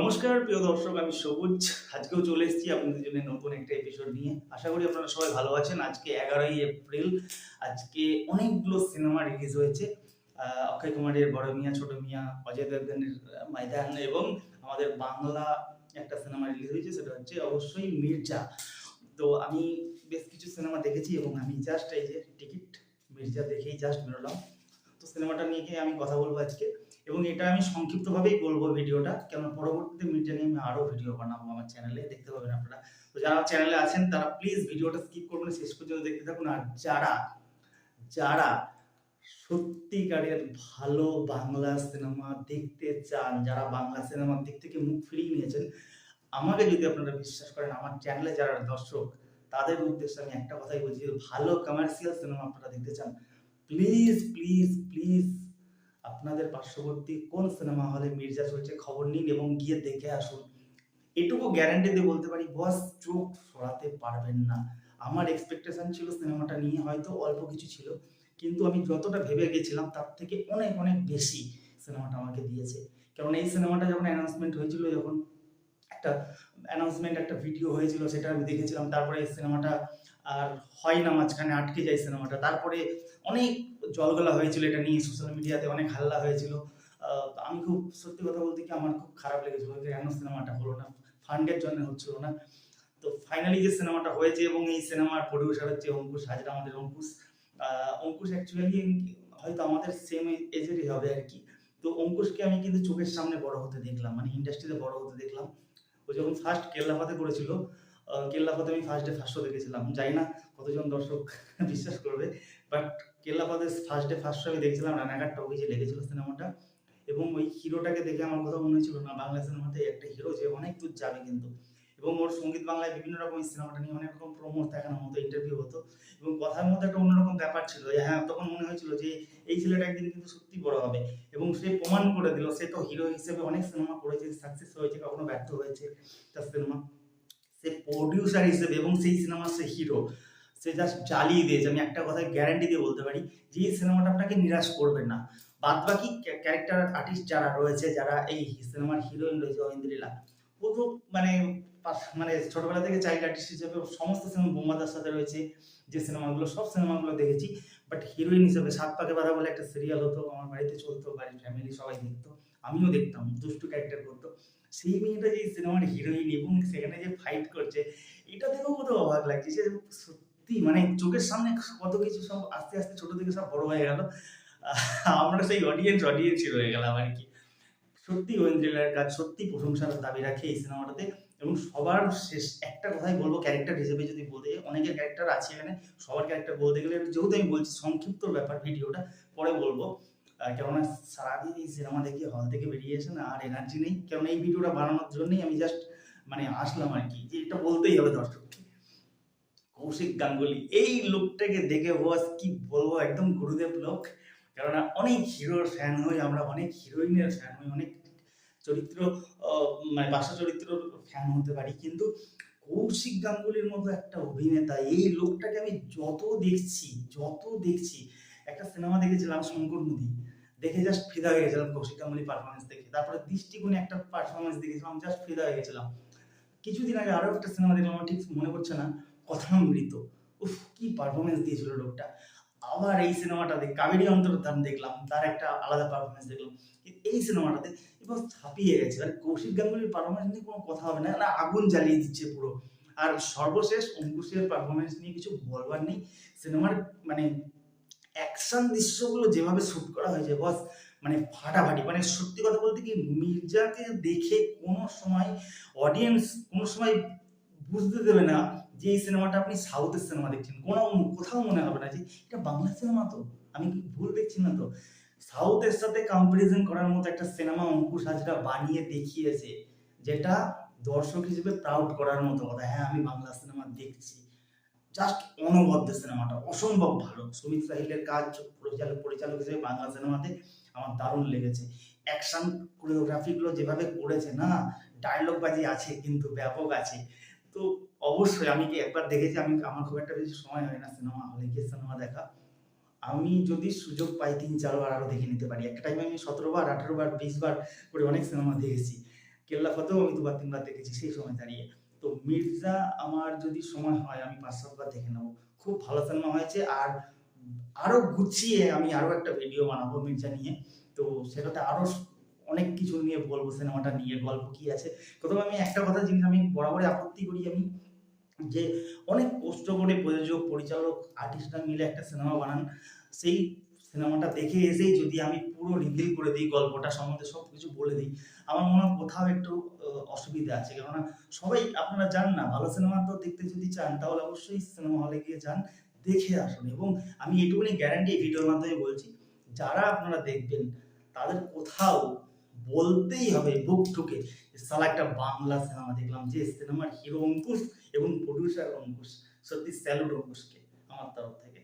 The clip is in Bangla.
নমস্কার, প্রিয় দর্শক, আমি সবুজ। আজকেও চলে এসেছি আপনাদের জন্য নতুন একটা এপিসোড নিয়ে। আশা করি আপনারা সবাই ভালো আছেন। আজকে এগারোই এপ্রিল। আজকে অনেকগুলো সিনেমা রিলিজ হয়েছে। অক্ষয় কুমারের বড় মিয়া, ছোট মিয়া, অজয় দেবগানের ময়দান এবং আমাদের বাংলা একটা সিনেমা রিলিজ হয়েছে, সেটা হচ্ছে অবশ্যই মির্জা। তো আমি বেশ কিছু সিনেমা দেখেছি এবং আমি জাস্ট এই যে টিকিট মির্জা দেখেই জাস্ট বেরোলাম। তো সিনেমাটা নিয়ে আমি কথা বলব আজকে? এবং এটা আমি সংক্ষিপ্তভাবেই বলব ভিডিওটা কেন পরবর্তীতে মিডিয়া নিয়ে আমি আরও ভিডিও বানাবো আমার চ্যানেলে দেখতে পাবেন আপনারা। তো যারা চ্যানেলে আছেন, তারা প্লিজ ভিডিওটা স্কিপ করবেন, শেষ পর্যন্ত দেখতে থাকুন। আর যারা যারা সত্যিকারের ভালো বাংলা সিনেমা দেখতে চান, যারা বাংলা সিনেমার দিক থেকে মুখ ফিরিয়ে নিয়েছেন, আমাকে যদি আপনারা বিশ্বাস করেন, আমার চ্যানেলে যারা দর্শক, তাদের উদ্দেশ্যে আমি একটা কথাই বলছি ভালো কমার্শিয়াল সিনেমা আপনারা দেখতে চান প্লিজ প্লিজ প্লিজ আপনাদের পার্শ্ববর্তী কোন সিনেমা হলে মির্জা চলছে খবর নিন এবং গিয়ে দেখে আসুন। এটুকু গ্যারান্টি দিয়ে বলতে পারি বস চোখ সরাতে পারবেন না। আমার এক্সপেকটেশন ছিল সিনেমাটা নিয়ে হয়তো অল্প কিছু ছিল, কিন্তু আমি যতটা ভেবে গেছিলাম তার থেকে অনেক অনেক বেশি সিনেমাটা আমাকে দিয়েছে। কারণ এই সিনেমাটা যখন অ্যানাউন্সমেন্ট হয়েছিল, যখন একটা অ্যানাউন্সমেন্ট একটা ভিডিও হয়েছিল, সেটা আমি দেখেছিলাম। তারপরে এই সিনেমাটা আর হয় না মাঝখানে আটকে যায় সিনেমাটা। তারপরে অনেক জলগলা হয়েছিল এটা নিয়ে সোশ্যাল মিডিয়াতে অনেক হাল্লা হয়েছিল। আমি খুব সত্যি কথা বলতে কি আমার খুব খারাপ লেগেছিল যে কেন সিনেমাটা হলো না ফান্ডের জন্য হচ্ছিল না। তো ফাইনালি যে সিনেমাটা হয়েছে এবং এই সিনেমার প্রডিউসার হচ্ছে অঙ্কুশ হাজরা, আমাদের অঙ্কুশ। অঙ্কুশ অ্যাকচুয়ালি হয়তো আমাদের সেম এজেরই হবে আর কি। তো অঙ্কুশকে আমি কিন্তু চোখের সামনে বড় হতে দেখলাম মানে ইন্ডাস্ট্রিতে বড় হতে দেখলাম। ও যখন ফার্স্ট কেল্লাফাতে করেছিল কেল্লাফাতে আমি ফার্স্ট ডে ফার্স্টও দেখেছিলাম। জানি না কতজন দর্শক বিশ্বাস করবে বাট কেল্লাফাতে ফার্স্ট ডে ফার্স্ট আমি দেখছিলাম, রানাঘাট টকে যে লেগেছিল সিনেমাটা। এবং ওই হিরোটাকে দেখে আমার কথা মনে হয়েছিল না, বাংলা সিনেমাতে একটা হিরো যে অনেক দূর যাবে কিন্তু। এবং ওর সংগীত বাংলায় বিভিন্ন রকম সিনেমাটা নিয়ে অনেক রকম প্রমোট দেখানোর মতো ইন্টারভিউ হতো। এবং কথার মধ্যে একটা অন্যরকম ব্যাপার ছিল, যে হ্যাঁ তখন মনে হয়েছিল যে এই ছেলেটা একদিন কিন্তু সত্যি বড় হবে। এবং সে প্রমাণ করে দিল, সে তো হিরো হিসেবে অনেক সিনেমা করেছে সাকসেস হয়েছে, কখনো ব্যর্থ হয়েছে তার সিনেমা। সে প্রডিউসার হিসেবে এবং সেই সিনেমার সে হিরো সে জাস্ট জ্বালিয়ে দিয়েছে। আমি একটা কথায় গ্যারান্টি দিয়ে বলতে পারি যে, এই সিনেমাটা আপনাকে নিরাশ করবে না। বাদ বাকি ক্যারেক্টার আর্টিস্ট যারা রয়েছে, যারা এই সিনেমার হিরোইন রয়েছে ঐন্দ্রিলা তো মানে মানে ছোটবেলা থেকে চাইল্ড আর্টিস্ট হিসেবে সমস্ত সিনেমা বোমাদার সাথে রয়েছে, যে সিনেমাগুলো সব সিনেমাগুলো দেখেছি। বাট হিরোইন হিসেবে সাত পাকে বাধা বলে একটা সিরিয়াল হতো, আমার বাড়িতে চলতো, বাড়ির ফ্যামিলি সবাই দেখতো, আমিও দেখতাম, দুষ্টু ক্যারেক্টার করতো। সেই মেয়েটা যে সিনেমার হিরোইন এবং সেখানে যে ফাইট করছে, এটা দেখেও কত অবাক লাগছে যে সত্যি মানে চোখের সামনে কত কিছু সব আস্তে আস্তে ছোট থেকে সব বড় হয়ে গেল। আমরা সেই অডিয়েন্স অডিয়েন্সই রয়ে গেলাম আর কি। সত্যি ঐন্দ্রিলার কাজ, সত্যি প্রশংসার দাবি রাখে এই সিনেমাটাতে এবং সবার শেষ, একটা কথাই বলব ক্যারেক্টার হিসেবে যদি বলতে অনেকের ক্যারেক্টার আছে এখানে। সবার ক্যারেক্টার বলতে গেলে, যেহেতু আমি বলছি সংক্ষিপ্ত ব্যাপার ভিডিওটা, পরে বলব। কেননা সারাদিন এই সিনেমা দেখে হল থেকে বেরিয়ে এসে না আর এনার্জি নেই। কেননা এই ভিডিওটা বানানোর জন্যই আমি জাস্ট মানে আসলাম আর কি, যে এটা বলতেই হবে দর্শককে। কৌশিক গাঙ্গুলি, এই লোকটাকে দেখে বস কি বলব, একদম গুরুদেব লোক। কেননা অনেক হিরোর ফ্যান হই, আমরা অনেক হিরোইনের ফ্যান হই, অনেক চরিত্র মানে বাসা চরিত্রর ফ্যান হতে পারি। কিন্তু কৌশিক গাঙ্গুলির মতো একটা অভিনেতা, এই লোকটাকে আমি যত দেখছি যত দেখছি একটা সিনেমা দেখেছিলাম শঙ্কর নদী দেখে জাস্ট ফিদা হয়ে গেছিলাম কৌশিক গাঙ্গুলি পারফরমেন্স দেখে। তারপরে দৃষ্টিকোণে একটা পারফরমেন্স দেখেছিলাম জাস্ট ফিদা হয়ে গেছিলাম। কিছুদিন আগে আরও একটা সিনেমা দেখলাম, আমার ঠিক মনে পড়ছে না, কথামৃত। উফ, কি পারফরমেন্স দিয়েছিল লোকটা। আবার এই সিনেমাটাতে কাবেরী অন্তর্ধান দেখলাম, তার একটা আলাদা পারফরমেন্স দেখলাম। এই সিনেমাটাতে এবার ছাপিয়ে গেছে। আর কৌশিক গাঙ্গুলির পারফরমেন্স নিয়ে কোনো কথা হবে না না, আগুন জ্বালিয়ে দিচ্ছে পুরো। আর সর্বশেষ অঙ্কুশের পারফরমেন্স নিয়ে কিছু বলবার নেই। সিনেমার মানে অ্যাকশন দৃশ্যগুলো যেভাবে শ্যুট করা হয়েছে বস মানে ফাটাফাটি। মানে সত্যি কথা বলতে কি, মির্জাকে দেখে কোনো সময় অডিয়েন্স কোনো সময় বুঝতে দেবে না যে এই সিনেমাটা আপনি সাউথের সিনেমা দেখছেন। কোনো কোথাও মনে হবে না যে এটা বাংলা সিনেমা তো। আমি কি ভুল দেখছি না তো? সাউথের সাথে কম্পারিজন করার মতো একটা সিনেমা অঙ্কুশ হাজরা বানিয়ে দেখিয়েছে, যেটা দর্শক হিসেবে প্রাউড করার মতো কথা। হ্যাঁ আমি বাংলা সিনেমা দেখছি। জাস্ট অনবদ্য সিনেমাটা, অসম্ভব ভালো। সুমিত সাহিলের কাজ পরিচালক পরিচালক হিসেবে বাংলা সিনেমাতে আমার দারুণ লেগেছে। অ্যাকশন কোরিওগ্রাফিগুলো যেভাবে করেছে, না ডায়লগ বাজি আছে, কিন্তু ব্যাপক আছে। তো অবশ্যই আমি কি একবার দেখেছি, আমি, আমার খুব একটা বেশি সময় হয় না সিনেমা হলে গিয়ে সিনেমা দেখা। আমি যদি সুযোগ পাই, তিন, চারবার আরও দেখে নিতে পারি। একটা টাইমে আমি সতেরো বার আঠারো বার বিশ বার করে অনেক সিনেমা দেখেছি। কেল্লা ফতেও আমি দুবার, তিনবার দেখেছি, সেই সময় দাঁড়িয়ে। তো মির্জা আমার যদি সময় হয়, আমি পাঁচ সাতবার দেখে নেব। খুব ভালো সিনেমা হয়েছে। আর আরও গুছিয়ে আমি আরও একটা ভিডিও বানাবো মির্জা নিয়ে। তো সেটাতে আরও অনেক কিছু নিয়ে বলব সিনেমাটা নিয়ে, গল্প কি আছে। প্রথমে আমি একটা কথা জিনিস আমি বরাবরই আপত্তি করি আমি, যে অনেক কষ্ট করে প্রযোজক, পরিচালক আর্টিস্টরা মিলে একটা সিনেমা বানান। সেই সিনেমাটা দেখে এসেই যদি আমি পুরো রিভিল করে দিই, গল্পটা সম্বন্ধে সব কিছু বলে দিই, আমার মনে হয় কোথাও একটু অসুবিধা আছে। কেননা সবাই, আপনারা যান না, ভালো সিনেমা তো দেখতে যদি চান, তাহলে অবশ্যই সিনেমা হলে গিয়ে যান, দেখে আসুন। এবং আমি এটুকুনি গ্যারান্টি ভিডিওর মাধ্যমে বলছি, যারা আপনারা দেখবেন, তাদের কোথাও বলতেই হবে বুক ঠুকে সালা একটা বাংলা সিনেমা দেখলাম যে সিনেমার হিরো অঙ্কুশ এবং প্রডিউসার অঙ্কুশ। সত্যি স্যালুট অঙ্কুশকে আমার তরফ থেকে।